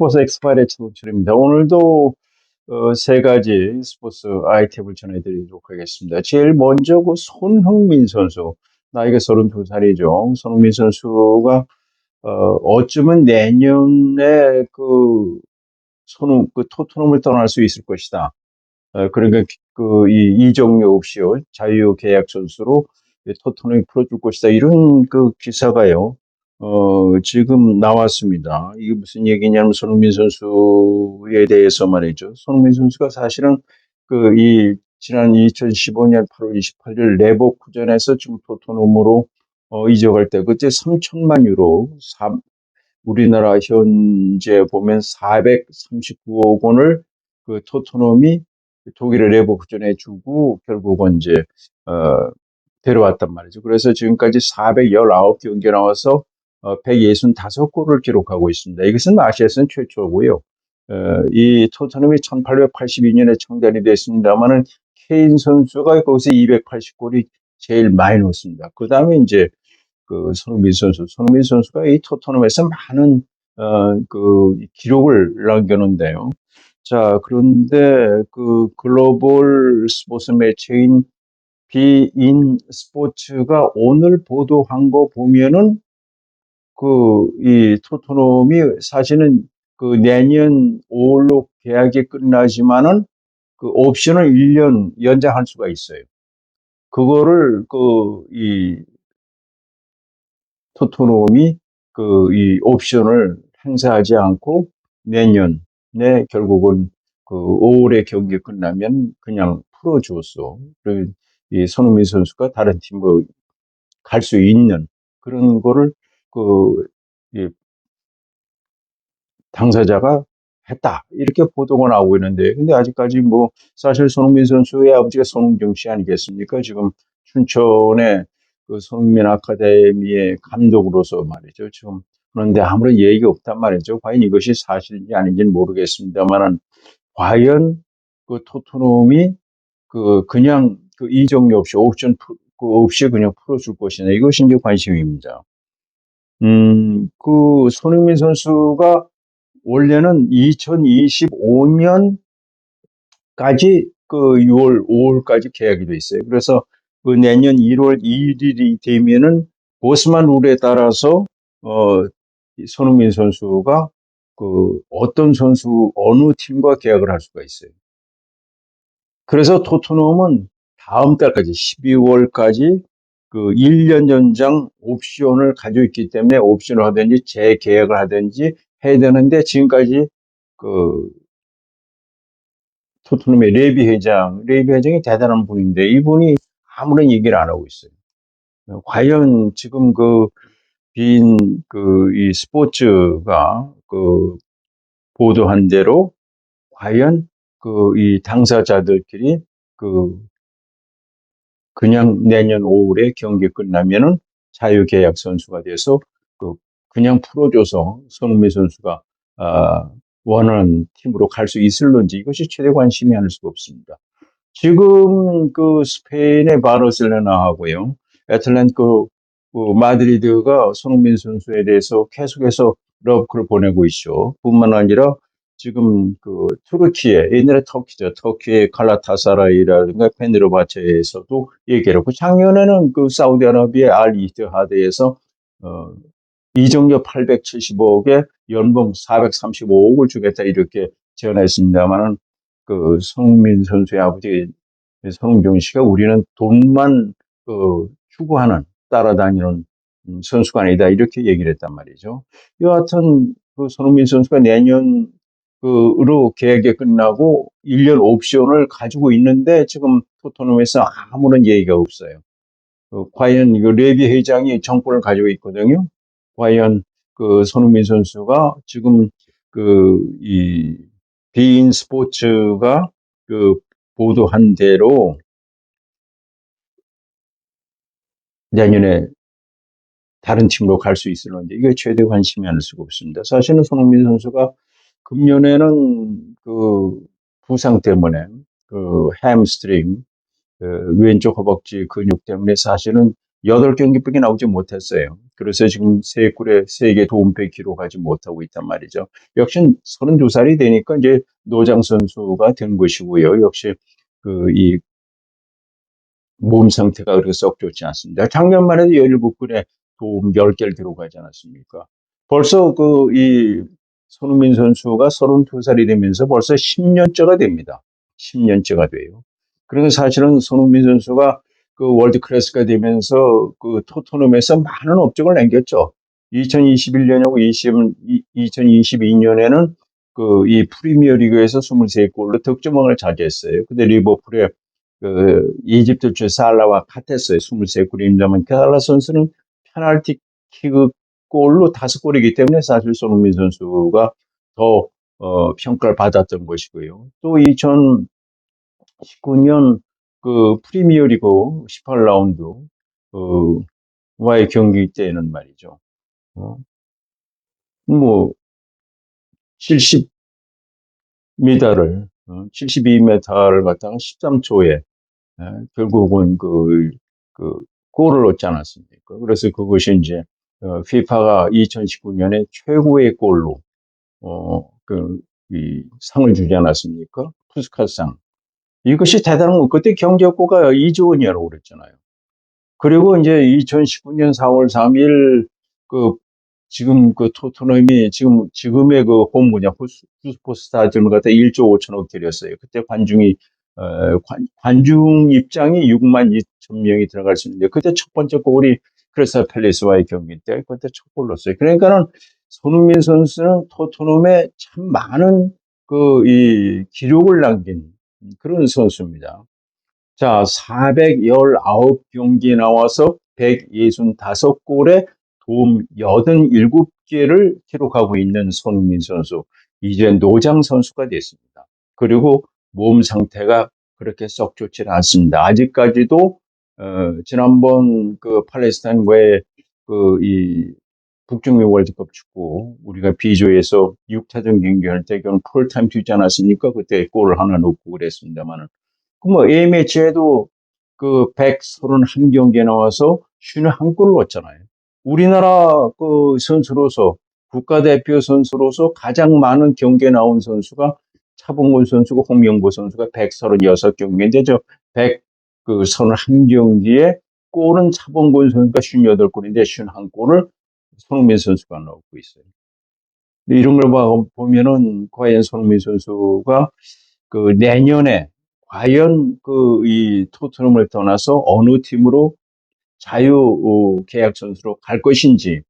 스포츠 엑스파일의 청출입니다. 오늘도 어, 세 가지 스포츠 아이템을 전해드리도록 하겠습니다. 제일 먼저 그 손흥민 선수, 나이가 32살이죠. 손흥민 선수가 어, 어쩌면 내년에 그 손흥 그 토트넘을 떠날 수 있을 것이다. 어, 그러니까 그이 이적료 없이요 자유 계약 선수로 토트넘이 풀어줄 것이다. 이런 그 기사가요. 어, 지금 나왔습니다. 이게 무슨 얘기냐면 손흥민 선수에 대해서 말이죠. 손흥민 선수가 사실은 그 이 지난 2015년 8월 28일 레버쿠젠에서 지금 토트넘으로 어, 이적할 때 그때 3천만 유로, 3, 우리나라 현재 보면 439억 원을 그 토트넘이 독일의 레버쿠젠에 주고 결국은 이제 어, 데려왔단 말이죠. 그래서 지금까지 419경기 나와서 어, 165골을 기록하고 있습니다. 이것은 아시아에서는 최초고요. 어, 이 토트넘이 1882년에 창단이 됐습니다만은 케인 선수가 거기서 280골이 제일 많이 넣었습니다. 그 다음에 이제 그 손흥민 선수, 손흥민 선수가 이 토트넘에서 많은 어, 그 기록을 남겨놓은데요. 자, 그런데 그 글로벌 스포츠 매체인 비인 스포츠가 오늘 보도한 거 보면은 그 이 토트넘이 사실은 그 내년 5월로 계약이 끝나지만은 그 옵션을 1년 연장할 수가 있어요. 그거를 그 이 토트넘이 그 이 옵션을 행사하지 않고 내년에 결국은 그 5월에 경기 끝나면 그냥 풀어주었어. 그리고 이 손흥민 선수가 다른 팀으로 갈 수 있는 그런 거를 그이 당사자가 했다 이렇게 보도가 나오고 있는데 근데 아직까지 뭐 사실 손흥민 선수의 아버지가 손흥정 씨 아니겠습니까? 지금 춘천의 그 손흥민 아카데미의 감독으로서 말이죠. 지금 그런데 아무런 얘기가 없단 말이죠. 과연 이것이 사실인지 아닌지는 모르겠습니다만은 과연 그 토트넘이 그 그냥 그 이적료 없이 옵션 푸- 그 없이 그냥 풀어줄 것이냐 이것이 이제 관심입니다. 음, 그 손흥민 선수가 원래는 2025년까지 그 6월, 5월까지 계약이 돼 있어요. 그래서 그 내년 1월 2일이 되면은 보스만 룰에 따라서 어, 이 손흥민 선수가 그 어떤 선수 어느 팀과 계약을 할 수가 있어요. 그래서 토트넘은 다음 달까지 12월까지 그 1년 연장 옵션을 가지고 있기 때문에 옵션을 하든지 재계약을 하든지 해야 되는데 지금까지 그 토트넘의 레비 회장, 레비 회장이 대단한 분인데 이분이 아무런 얘기를 안 하고 있어요. 과연 지금 그 빈 그 이 스포츠가 그 보도한 대로 과연 그 이 당사자들끼리 그 그냥 내년 5월에 경기 끝나면은 자유계약 선수가 돼서 그 그냥 풀어줘서 손흥민 선수가 아, 원하는 팀으로 갈 수 있을런지 이것이 최대 관심이 아닐 수가 없습니다. 지금 그 스페인의 바르셀로나하고요, 애틀랜트 그, 그 마드리드가 손흥민 선수에 대해서 계속해서 러브콜을 보내고 있죠. 뿐만 아니라 지금 그 투르키에 옛날에 터키죠. 터키의 칼라타사라이라든가 페네르바체에서도 얘기를 했고 작년에는 그 사우디아라비아 알 이트하드에서 어, 이정료 870억에 연봉 435억을 주겠다 이렇게 제안했습니다만은 그 손흥민 선수의 아버지 손흥정 씨가 우리는 돈만 그 추구하는 따라다니는 음, 선수가 아니다 이렇게 얘기를 했단 말이죠. 여하튼 그 손흥민 선수가 내년 그로 계약이 끝나고 1년 옵션을 가지고 있는데 지금 토트넘에서 아무런 얘기가 없어요. 그 과연 이거 레비 회장이 정권을 가지고 있거든요. 과연 그 손흥민 선수가 지금 그 이 비인 스포츠가 그 보도한 대로 내년에 다른 팀으로 갈 수 있을런지 이게 최대 관심이 아닐 수가 없습니다. 사실은 손흥민 선수가 금년에는 그 부상 때문에 그 햄스트링 그 왼쪽 허벅지 근육 때문에 사실은 8경기밖에 나오지 못했어요. 그래서 지금 세 골에 세계 도움패 기록하지 못하고 있단 말이죠. 역시 32살이 되니까 이제 노장 선수가 된 것이고요. 역시 그 이 몸 상태가 그렇게 썩 좋지 않습니다. 작년만 해도 17골에 도움 10개를 기록하지 않았습니까? 벌써 그 이 손흥민 선수가 32살이 되면서 벌써 10년째가 됩니다. 10년째가 돼요. 그래서 사실은 손흥민 선수가 그 월드 클래스가 되면서 그 토트넘에서 많은 업적을 남겼죠. 2021년하고 20, 2022년에는 그 이 프리미어 리그에서 23골로 득점왕을 차지했어요. 근데 리버풀에 그 이집트 주 살라와 같았어요. 23골입니다만 그 살라 선수는 페널티 킥 골로 다섯 골이기 때문에 사실 손흥민 선수가 더 어, 평가를 받았던 것이고요. 또 2019년 그 프리미어리그 18라운드 그 와의 경기 때는 말이죠. 어, 뭐 70 미터를 어, 72m를 갖다가 13초에 예, 결국은 그, 그 골을 얻지 않았습니까? 그래서 그것이 이제 어, FIFA가 2019년에 최고의 골로 어, 그, 이 상을 주지 않았습니까? 푸스카상. 이것이 대단한 거. 그때 경제효과가 2조 원이라고 그랬잖아요. 그리고 이제 2019년 4월 3일 그 지금 그 토트넘이 지금 지금의 그 홈구냐 후스포 스타디움을 갖다 1조 5천억 들였어요. 그때 관중이 어, 관, 관중 입장이 6만 2천 명이 들어갈 수 있는데 그때 첫 번째 골이 크리스탈 팰리스와의 경기 때 그때 첫 골로어요 그러니까는 손흥민 선수는 토트넘에 참 많은 그 이 기록을 남긴 그런 선수입니다. 자, 419경기 나와서 165골에 도움 87개를 기록하고 있는 손흥민 선수. 이제 노장 선수가 됐습니다. 그리고 몸 상태가 그렇게 썩 좋지 않습니다. 아직까지도 어, 지난번 그 팔레스타인과의 그 이 북중미 월드컵 축구 우리가 비조에서 6차전 경기할 때 그건 풀타임 뛰지 않았습니까? 그때 골을 하나 넣고 그랬습니다만은 그뭐 A매치에도 그 131경기에 나와서 51골 넣었잖아요. 우리나라 그 선수로서 국가대표 선수로서 가장 많은 경기에 나온 선수가 차범근 선수고 홍명보 선수가 136경기인데 저 131경기에 골은 차범근 선수가 58골인데 51골을 손흥민 선수가 넣고 있어요. 이런 걸 보면은 과연 손흥민 선수가 그 내년에 과연 그 이 토트넘을 떠나서 어느 팀으로 자유 어, 계약 선수로 갈 것인지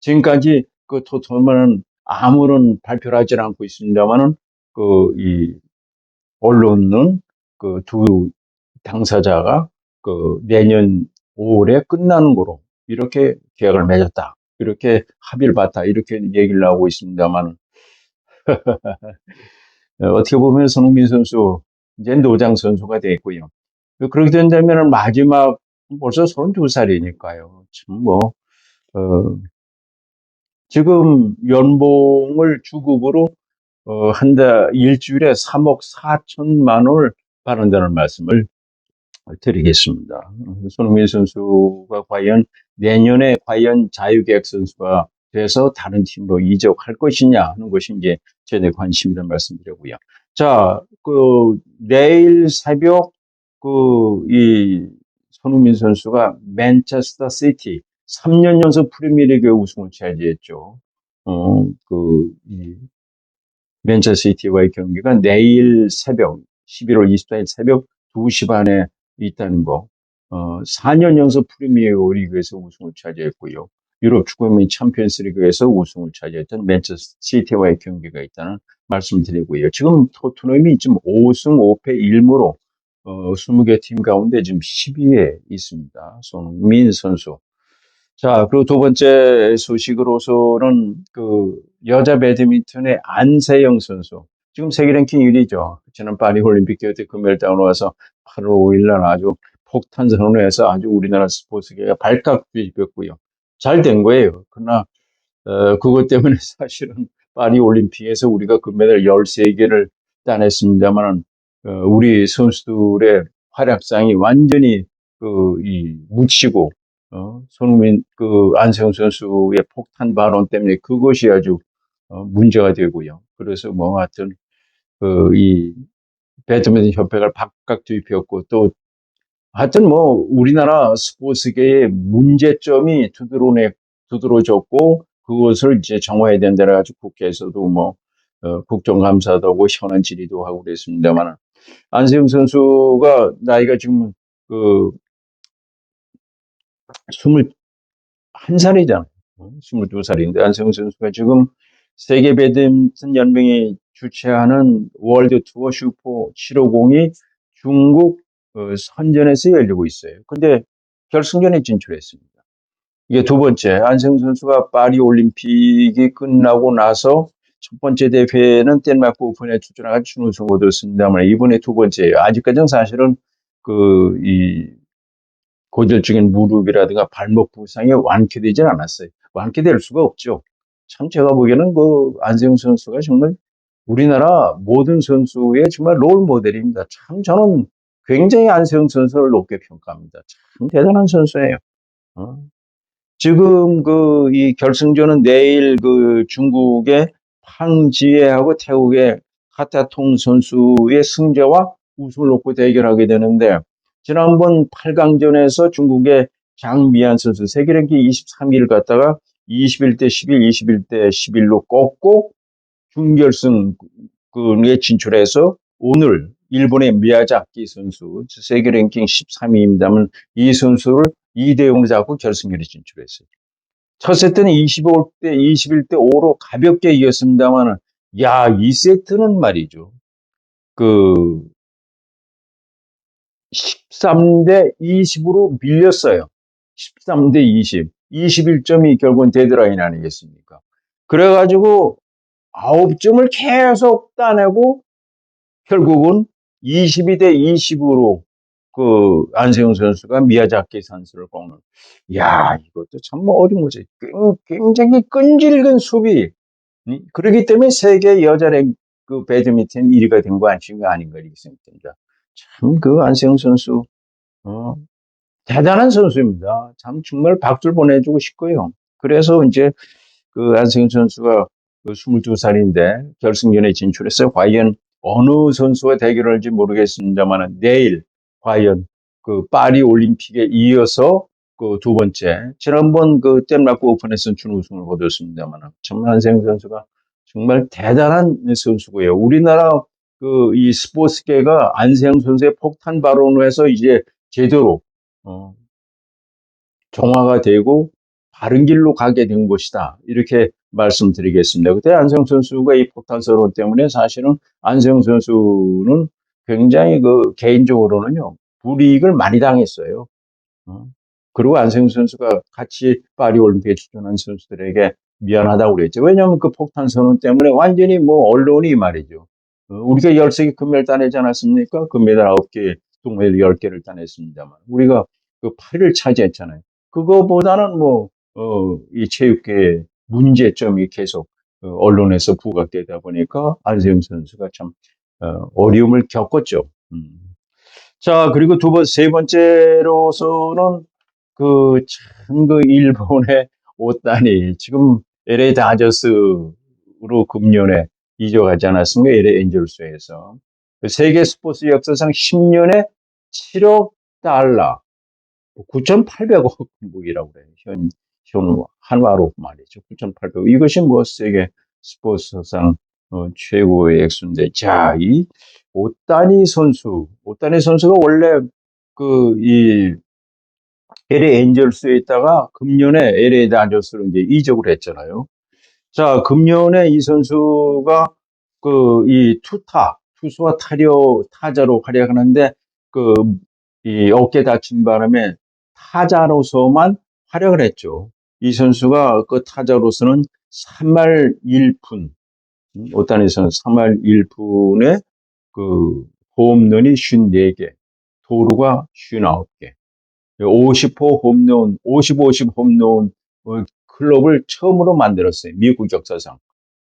지금까지 그 토트넘은 아무런 발표를 하지 않고 있습니다만은 그 이 언론은 그 두 당사자가 그 내년 5월에 끝나는 거로 이렇게 계약을 맺었다. 이렇게 합의를 봤다. 이렇게 얘기를 하고 있습니다만 어떻게 보면 손흥민 선수 이제 노장 선수가 됐고요. 그렇게 된다면 마지막 벌써 32살이니까요. 참 뭐, 어, 지금 연봉을 주급으로 어, 한 달, 일주일에 3억 4천만 원을 받는다는 말씀을 드리겠습니다. 손흥민 선수가 과연 내년에 과연 자유계약 선수가 돼서 다른 팀으로 이적할 것이냐 하는 것이 이제 제 관심이라는 말씀드리고요. 자, 그 내일 새벽 그 이 손흥민 선수가 맨체스터 시티 3년 연속 프리미어리그 우승을 차지했죠. 어, 그이 맨체스터 시티와의 경기가 내일 새벽 11월 24일 새벽 2시 반에 있다는 거. 어, 4년 연속 프리미어 리그에서 우승을 차지했고요. 유럽 축구연맹 챔피언스 리그에서 우승을 차지했던 맨체스터 시티와의 경기가 있다는 말씀드리고요. 지금 토트넘이 지금 5승 5패 1무로 어, 20개 팀 가운데 지금 10위에 있습니다. 손민 선수. 자, 그리고 두 번째 소식으로서는 그 여자 배드민턴의 안세영 선수. 지금 세계 랭킹 1위죠. 지난 파리 올림픽 때 금메달 따고 와서 8월 5일 날 아주 폭탄 선언해서 아주 우리나라 스포츠계가 발칵 뒤집혔고요. 잘 된 거예요. 그러나 어, 그것 때문에 사실은 파리 올림픽에서 우리가 금메달 13개를 따냈습니다만 어, 우리 선수들의 활약상이 완전히 그, 이, 묻히고 어, 손흥민, 그, 안세훈 선수의 폭탄 발언 때문에 그것이 아주, 어, 문제가 되고요. 그래서 뭐, 하여튼, 그, 이, 배드민턴 협회가 바깥 투입했고, 또, 하여튼 뭐, 우리나라 스포츠계의 문제점이 두드러내, 두드러졌고, 그것을 이제 정화해야 된다 해가지고 국회에서도 뭐, 어, 국정감사도 하고, 현안 질의도 하고 그랬습니다만, 안세훈 선수가 나이가 지금, 그, 21살이잖아요. 22살인데 안세훈 선수가 지금 세계 배드민턴 연맹이 주최하는 월드 투어 슈퍼 750이 중국 어, 선전에서 열리고 있어요. 근데 결승전에 진출했습니다. 이게 두 번째, 안세훈 선수가 파리 올림픽이 끝나고 나서 첫 번째 대회는 덴마크 오픈에 출전하가 준우승 얻었습니다만 이번에 두 번째예요. 아직까지는 사실은 그, 이, 고질적인 무릎이라든가 발목 부상이 완쾌되질 않았어요. 완쾌될 수가 없죠. 참 제가 보기에는 그 안세영 선수가 정말 우리나라 모든 선수의 정말 롤 모델입니다. 참 저는 굉장히 안세영 선수를 높게 평가합니다. 참 대단한 선수예요. 어? 지금 그 이 결승전은 내일 그 중국의 팡지에하고 태국의 카타통 선수의 승자와 우승을 놓고 대결하게 되는데 지난번 8강전에서 중국의 장미안 선수 세계 랭킹 23위를 갖다가 21대 11, 21대 11로 꺾고 준결승에 진출해서 오늘 일본의 미야자키 선수 세계 랭킹 13위입니다만 이 선수를 2대 0으로 잡고 결승전에 진출했어요. 첫 세트는 25대 21대 5로 가볍게 이겼습니다만 야, 이 세트는 말이죠. 그 13대 20으로 밀렸어요. 13대 20. 21점이 결국은 데드라인 아니겠습니까? 그래가지고 9점을 계속 따내고 결국은 22대 20으로 그 안세훈 선수가 미야자키 선수를 꺾는. 야, 이것도 참 어려운 거지. 굉장히 끈질긴 수비. 그렇기 때문에 세계 여자 그 배드민턴 1위가 된 거 아닌가 이렇게 생각됩니다. 참그 안세영 선수 어, 대단한 선수입니다. 참 정말 박수를 보내주고 싶고요. 그래서 이제 그 안세영 선수가 그 22살인데 결승전에 진출해서 과연 어느 선수와 대결할지 모르겠습니다만 내일 과연 그 파리 올림픽에 이어서 그 두 번째 지난번 그 덴마크 오픈에서 준우승을 거뒀습니다만 정말 안세영 선수가 정말 대단한 선수고요. 우리나라 그 이 스포츠계가 안세영 선수의 폭탄 발언을 해서 이제 제대로 어, 정화가 되고 바른 길로 가게 된 것이다. 이렇게 말씀드리겠습니다. 그때 안세영 선수가 이 폭탄 선언 때문에 사실은 안세영 선수는 굉장히 그 개인적으로는요 불이익을 많이 당했어요. 어? 그리고 안세영 선수가 같이 파리 올림픽에 출전한 선수들에게 미안하다고 그랬죠. 왜냐하면 그 폭탄 선언 때문에 완전히 뭐 언론이 말이죠. 어, 우리가 13개 금메달 따내지 않았습니까? 금메달 9개, 동메달 10개를 따냈습니다만. 우리가 그 8위를 차지했잖아요. 그거보다는 뭐, 어, 이 체육계의 문제점이 계속 어, 언론에서 부각되다 보니까 안세영 선수가 참, 어, 어려움을 겪었죠. 음. 자, 그리고 두 번, 세 번째로서는 그, 참, 그, 일본의 오단이 지금 LA 다저스로 금년에 이적하지 않았습니까? LA 엔젤스에서. 세계 스포츠 역사상 10년에 7억 달러, 9,800억 한국이라고 그래요. 현, 현 한화로 말이죠. 9,800억. 이것이 뭐 세계 스포츠상 어, 최고의 액수인데, 자, 이 오따니 선수, 오따니 선수가 원래 그, 이, LA 엔젤스에 있다가 금년에 LA 다저스로 이제 이적을 했잖아요. 자, 금년에 이 선수가 그 이 투타, 투수와 타려 타자로 활약하는데 그 이 어깨 다친 바람에 타자로서만 활약을 했죠. 이 선수가 그 타자로서는 3할 1푼, 오타니선 3할 1푼에 그 홈런이 54개, 도루가 59개, 50호 홈런, 50, 50 홈런 클럽을 처음으로 만들었어요. 미국 역사상.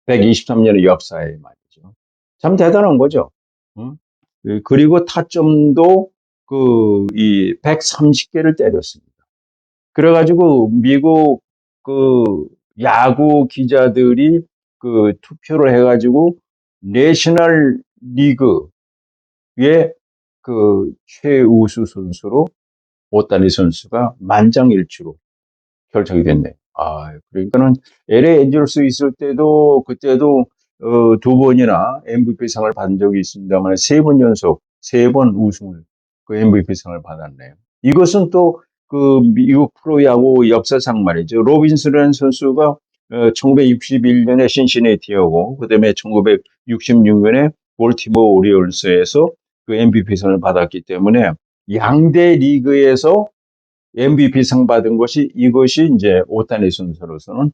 123년의 역사에 말이죠. 참 대단한 거죠. 그리고 타점도 그, 이 130개를 때렸습니다. 그래가지고 미국 그 야구 기자들이 그 투표를 해가지고 내셔널 리그의 그 최우수 선수로 오타니 선수가 만장일치로 결정이 됐네. 아, 그러니까는 LA 엔젤스 있을 때도 그때도 어, 두 번이나 MVP상을 받은 적이 있습니다만 세 번 연속 세 번 우승을 그 MVP상을 받았네요. 이것은 또 그 미국 프로야구 역사상 말이죠. 로빈슨이라는 선수가 어, 1961년에 신시내티하고 그다음에 1966년에 볼티모 오리올스에서 그 MVP상을 받았기 때문에 양대 리그에서 MVP상 받은 것이 이것이 이제 오타니 선수로서는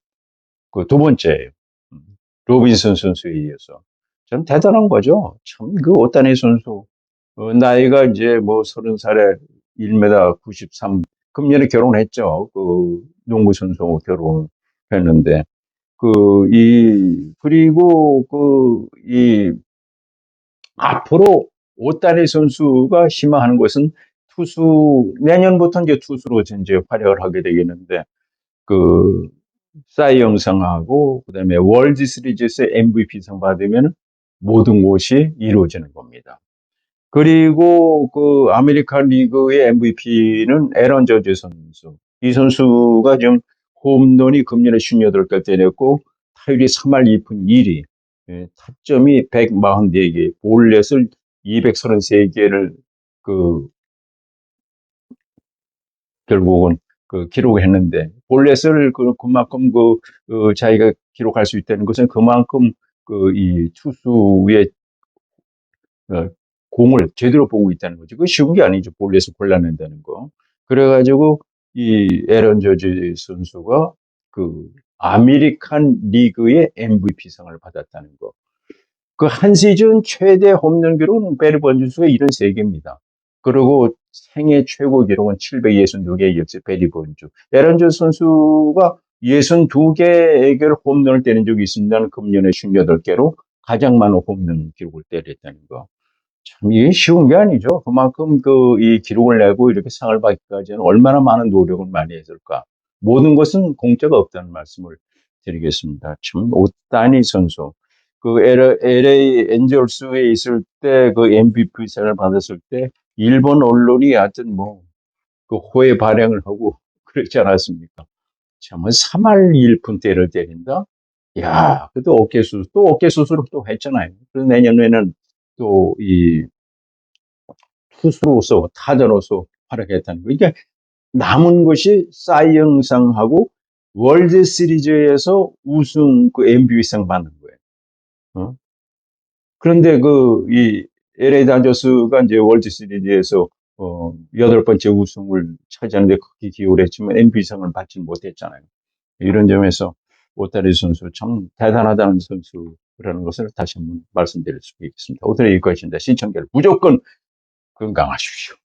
그 두 번째예요. 음, 로빈슨 선수에 이어서 참 대단한 거죠. 참 그 오타니 선수 어, 나이가 이제 뭐 서른 살에 1m 93 금년에 결혼했죠. 그 농구 선수 결혼했는데 그 이 그리고 그 이 앞으로 오타니 선수가 희망하는 것은 투수 내년부터 이제 투수로 이제 활약을 하게 되겠는데 그 사이 영상하고 그다음에 월드 시리즈에서 MVP상 받으면 모든 것이 이루어지는 겁니다. 그리고 그 아메리칸 리그의 MVP는 에런 저지 선수. 이 선수가 지금 홈런이 금년에 58개 때렸고 타율이 3할 2푼 1위. 예, 타점이 144개, 볼넷을 233개를 그 결국은 그 기록했는데 볼넷을 그 그만큼 그, 그 자기가 기록할 수 있다는 것은 그만큼 그 이 투수의 어, 공을 제대로 보고 있다는 거죠. 그 쉬운 게 아니죠. 볼넷을 골라낸다는 거. 그래가지고 이 에런 저지 선수가 그 아메리칸 리그의 MVP상을 받았다는 거. 그 한 시즌 최대 홈런 기록은 베리 번주스의 73개입니다. 그리고 생애 최고 기록은 762개 역시 베리 번주. 에런 저지 선수가 62개의 홈런을 때린 적이 있습니다. 금년에 58개로 가장 많은 홈런 기록을 때렸다는 거. 참 이게 쉬운 게 아니죠. 그만큼 그 이 기록을 내고 이렇게 상을 받기까지는 얼마나 많은 노력을 많이 했을까. 모든 것은 공짜가 없다는 말씀을 드리겠습니다. 참 오따니 선수. 그 LA 엔젤스에 있을 때 그 MVP상을 받았을 때 일본 언론이 하여튼 뭐그 호의 발행을 하고 그렇지 않았습니까? 참 3할 1푼 때를 때린다? 야, 그래도 어깨 수술, 또 어깨 수술을 또 했잖아요. 그래서 내년에는 또 이 투수로서 타자로서 활약했다는 거. 그러니까 남은 것이 사이 영상하고 월드 시리즈에서 우승 그 MVP상 받는 거예요. 어? 그런데 그 이 LA 다저스가 이제 월드 시리즈에서 어 여덟 번째 우승을 차지하는데 크게 기여를 했지만 MVP상을 받지 못했잖아요. 이런 점에서 오타리 선수 참 대단하다는 선수 라는 것을 다시 한번 말씀드릴 수 있겠습니다. 오타리 여기까지입니다. 시청자를 무조건 건강하십시오.